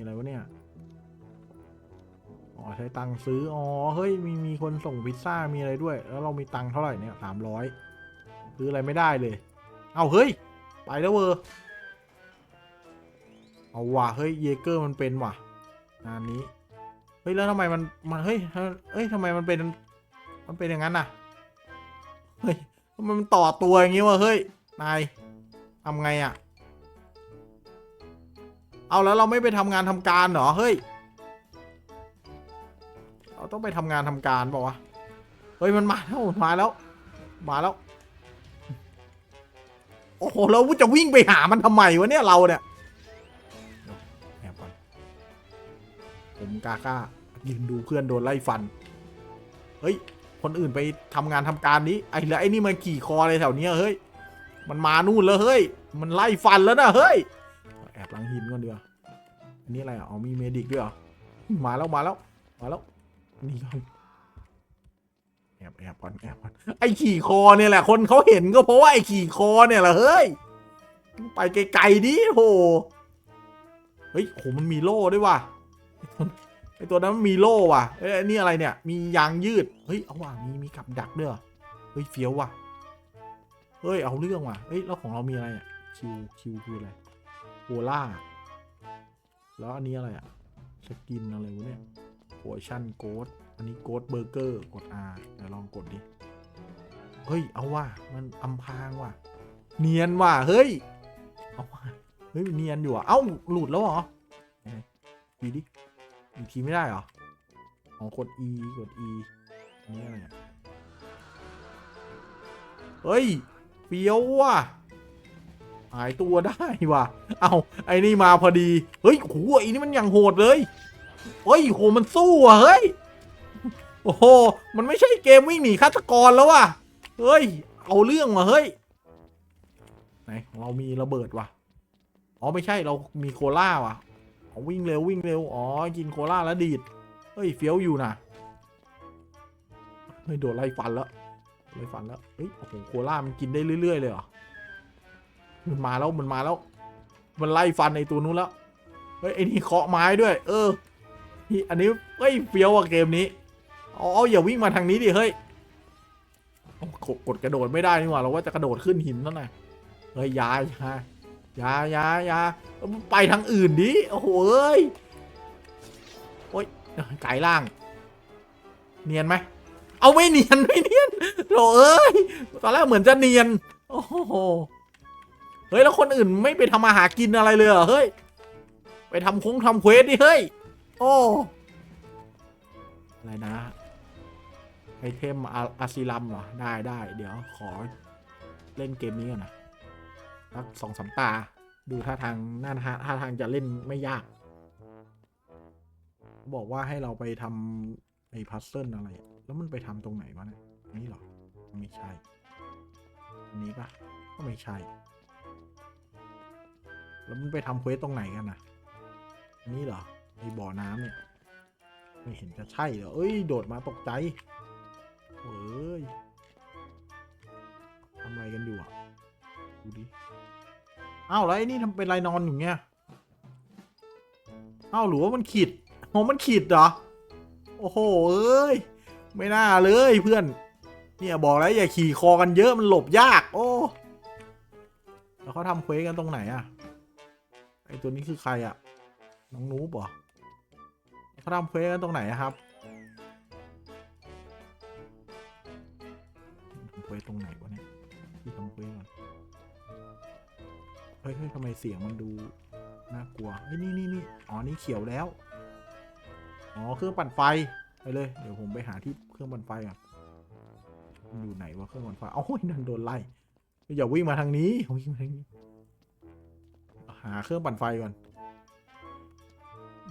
อะไรวะเนี่ย อ๋อ ใช้ตังค์ซื้อ อ๋อ เฮ้ย มี มีคนส่งพิซซ่า มีอะไรด้วย แล้วเรามีตังค์เท่าไหร่เนี่ยสามร้อยซื้ออะไรไม่ได้เลย เอาเฮ้ย ไปแล้วเวอร์เอาว่ะ เฮ้ย เยเกอร์มันเป็นว่ะงานนี้ เฮ้ย แล้วทำไมมัน มัน เฮ้ย เฮ้ยทำไมมันเป็น มันเป็นอย่างนั้นน่ะ เฮ้ยมมันต่อตัวอย่างงี้วะ เฮ้ย นายทำไงอะ เอาแล้วเราไม่ไปทำงานทำการเหรอ เฮ้ย เราต้องไปทำงานทำการบอกว่าวะเฮ้ยมันมาแล้วมันมาแล้ว มาแล้ว โอ้โหเราจะวิ่งไปหามันทำไมวะเนี่ยเราเนี่ยแอบก่อนผมกาก้ายืนดูเพื่อนโดนไล่ฟัน เฮ้ย คนอื่นไปทำงานทำการนี้ ไอ้แล้วไอ้นี่มันขี่คออะไรแถวเนี้ยเฮ้ย มันมานู่นแล้วเฮ้ย มันไล่ฟันแล้วนะเฮ้ย อบหลังหินก่อนดีกว่าอันนี้อะไรอะอ๋อมีเมดิกด้วยเหรอมาแล้วมาแล้วมาแล้วนี่ก่อนแอบแอบก่อนแอบก่อนไอ้ขี่คอเนี่ยแหละคนเขาเห็นก็เพราะว่าไอ้ขี่คอเนี่ยแหละเฮ้ยไปไกลๆดิโหเฮ้ยโหมันมีโล่ด้วยว่ะไอตัวนั้นมันมีโล่ว่ะเอ้ยนี่อะไรเนี่ยมียางยืดเฮ้ยเอาว่ะมีมีกับดักด้วยเหรอเฮ้ยเฟี้ยวว่ะเฮ้ยเอาเรื่องว่ะเฮ้ยแล้วของเรามีอะไรอะคิวคิวคืออะไร โคล่า แล้วอันนี้อะไรอะสกินอะไรวะเนี่ยโพชั่นโกดอันนี้โกดเบอร์เกอร์กด R เดี๋ยวลองกดดิ เฮ้ย เอาว่ะ มันอำพางว่ะ เนียนว่ะ เฮ้ย เอาว่ะ เฮ้ย เนียนอยู่อะ เอ้า หลุดแล้วเหรอไหนดีดิ อีกทีไม่ได้เหรอ อ๋อกด E กด E อันนี้อะไรเฮ้ยเฟี้ยวว่ะ หายตัวได้ว่ะ เอาไอ้นี่มาพอดี เฮ้ยโหไอ้นี่มันอย่างโหดเลย เฮ้ยโหมันสู้อะเฮ้ย โอ้โห มันไม่ใช่เกมวิ่งหนีฆาตกรแล้วว่ะ เฮ้ย เอาเรื่องว่ะเฮ้ย ไหนเรามีระเบิดว่ะ อ๋อไม่ใช่เรามีโคล่าว่ะอ๋อวิ่งเร็ววิ่งเร็ว อ๋อ กินโคล่าแล้วดีด เฮ้ยเฟี้ยวอยู่นะเฮ้ยโดนไล่ฟันแล้วไล่ฟันแล้ว เฮ้ยโอ้โหโคล่ามันกินได้เรื่อยๆเลยเหรอ มันมาแล้วมันมาแล้ว มันไล่ฟันไอตัวนู้นแล้ว เฮ้ยไอนี่เคาะไม้ด้วย เออนี่อันนี้เฮ้ยเฟี้ยวอะเกมนี้อ๋ออย่าวิ่งมาทางนี้ดิเฮ้ยโอ้กดกดกระโดดไม่ได้นี่หว่าเราว่าจะกระโดดขึ้นหินนั่นน่ะเฮ้ยอยายาอยาอยาอยาไปทางอื่นดิโอ้โหเอ้ยโอ้ยไก่ล่าง เนียนไหมเอาไม่เนียนไม่เนียนโถเอ้ยตอนแรกเหมือนจะเนียน โอ้โห เฮ้ยแล้วคนอื่นไม่ไปทำอาหารกินอะไรเลยเหรอเฮ้ย ไปทำคงทำเควสดิเฮ้ย โอ้อะไรนะไอเทมอาอาซิลัมเหรอ ได้ได้เดี๋ยวขอเล่นเกมนี้ก่อนนะสักสองสามตา ดูท่าทางน่าท่าท่าทางจะเล่นไม่ยาก บอกว่าให้เราไปทำไอ้พัซเซิลอะไรอะแล้วมันไปทำตรงไหนวะเนี่ยอันนี่เหรอ ไม่ใช่ อันนี้ปะก็ไม่ใช่ แล้วมันไปทำเควสตรงไหนกันนะอันนี้เหรอไอ้บ่อน้ำเนี่ย ไม่เห็นจะใช่เหรอเอ้ย โดดมาตกใจเฮ้ยทำอะไรกันอยู่อะ ดูดิอ้าวแล้วไอ้นี่ทำเป็นไรนอนอยู่เงี้ยอ้าวหรือว่ามันขีดโอ้มันขีดเหรอ โอ้โหเอ้ย ไม่น่าเลยเพื่อน เนี่ยบอกแล้วอย่าขี่คอกันเยอะมันหลบยาก โอ้ แล้วเขาทำเควสกันตรงไหนอะ ไอตัวนี้คือใครอะน้องนูบเหรอเขาทำเควสกันตรงไหนครับทำเควสตรงไหนวะเนี่ยที่ทำเควสก่อนเฮ้ยเฮ้ยทำไมเสียงมันดูน่ากลัวเฮ้ยนี่นี่นี่อ๋อนี่เขียวแล้ว อ๋อเครื่องปั่นไฟไปเลย เดี๋ยวผมไปหาที่เครื่องปั่นไฟก่อนอยู่ไหนวะเครื่องปั่นไฟเอ้านั่นโดนไล่อย่าวิ่งมาทางนี้วิ่งมาทางนี้ หาเครื่องปั่นไฟก่อน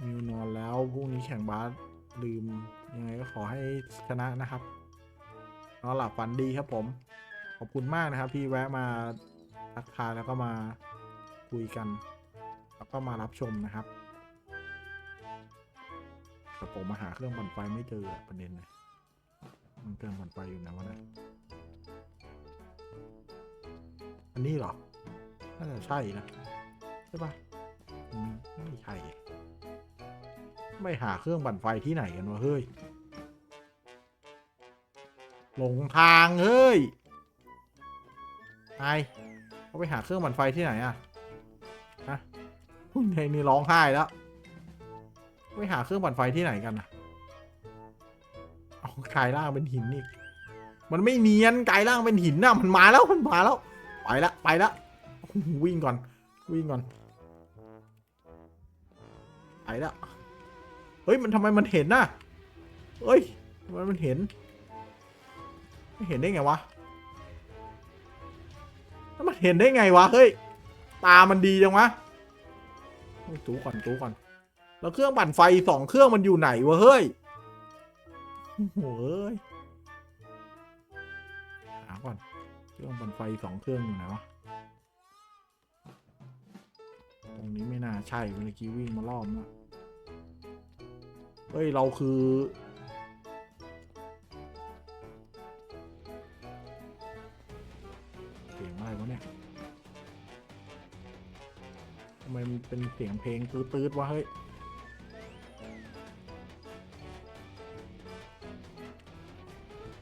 มิวนอนแล้วพรุ่งนี้แข่งบาสลืม ยังไงก็ขอให้ชนะนะครับนอนหลับฝันดีครับผม ขอบคุณมากนะครับ ที่แวะมาทักทายแล้วก็มาคุยกัน แล้วก็มารับชมนะครับแต่ผมมาหาเครื่องปั่นไฟไม่เจอประเด็นเลยมันเครื่องปั่นไฟอยู่ไหนวะเนะอันนี้เหรอน่าจะใช่นะ ใช่ปะไม่ใช่ไม่หาเครื่องปั่นไฟที่ไหนกันวะเฮ้ย หลงทางเฮ้ยไอเขาไปหาเครื่องปั่นไฟที่ไหนอะฮะคุณนี่ร้องไห้แล้ว ไปหาเครื่องปั่นไฟที่ไหนกันอะเอากลายร่างเป็นหินอีก มันไม่เนียนกลายร่างเป็นหินน่ะมันมาแล้วมันมาแล้ว ไปละไปละโอ้โหวิ่งก่อน วิ่งก่อนไปละเฮ้ยมันทำไมมันเห็นน่ะเฮ้ยทำไมมันเห็นไม่เห็นได้ไงวะแล้วมันเห็นได้ไงวะเฮ้ยตามันดีจังวะเฮ้ยจูก่อนจูก่อน แล้วเครื่องปั่นไฟสองเครื่องมันอยู่ไหนวะเฮ้ยโอ้โหเอ้ยหาก่อน เครื่องปั่นไฟสองเครื่องอยู่ไหนวะ ใช่เมื่อกี้วิ่งมารอบแล้วเฮ้ย เราคือ เสียงอะไรวะเนี่ยทำไมมันเป็นเสียงเพลงตื้ดๆวะเฮ้ย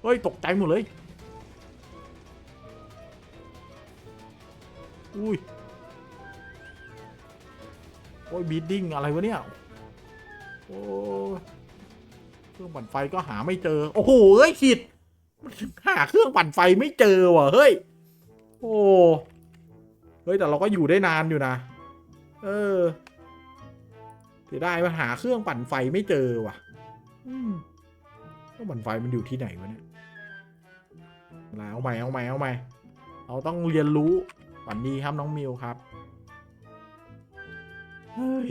เฮ้ย ตกใจหมดเลย อุ้ย โอ้ยบีดดิ้งอะไรวะเนี่ยโอ้เครื่องปั่นไฟก็หาไม่เจอ โอ้โหเอ้ยขิดหาเครื่องปั่นไฟไม่เจอว่ะเฮ้ยโอ้เฮ้ยแต่เราก็อยู่ได้นานอยู่นะเออเสียดายมาหาเครื่องปั่นไฟไม่เจอว่ะเครื่องปั่นไฟมันอยู่ที่ไหนวะเนี่ยเอาใหม่เอาใหม่เอาใหม่เราต้องเรียนรู้ฝันดีครับน้องมิวครับ เฮ้ย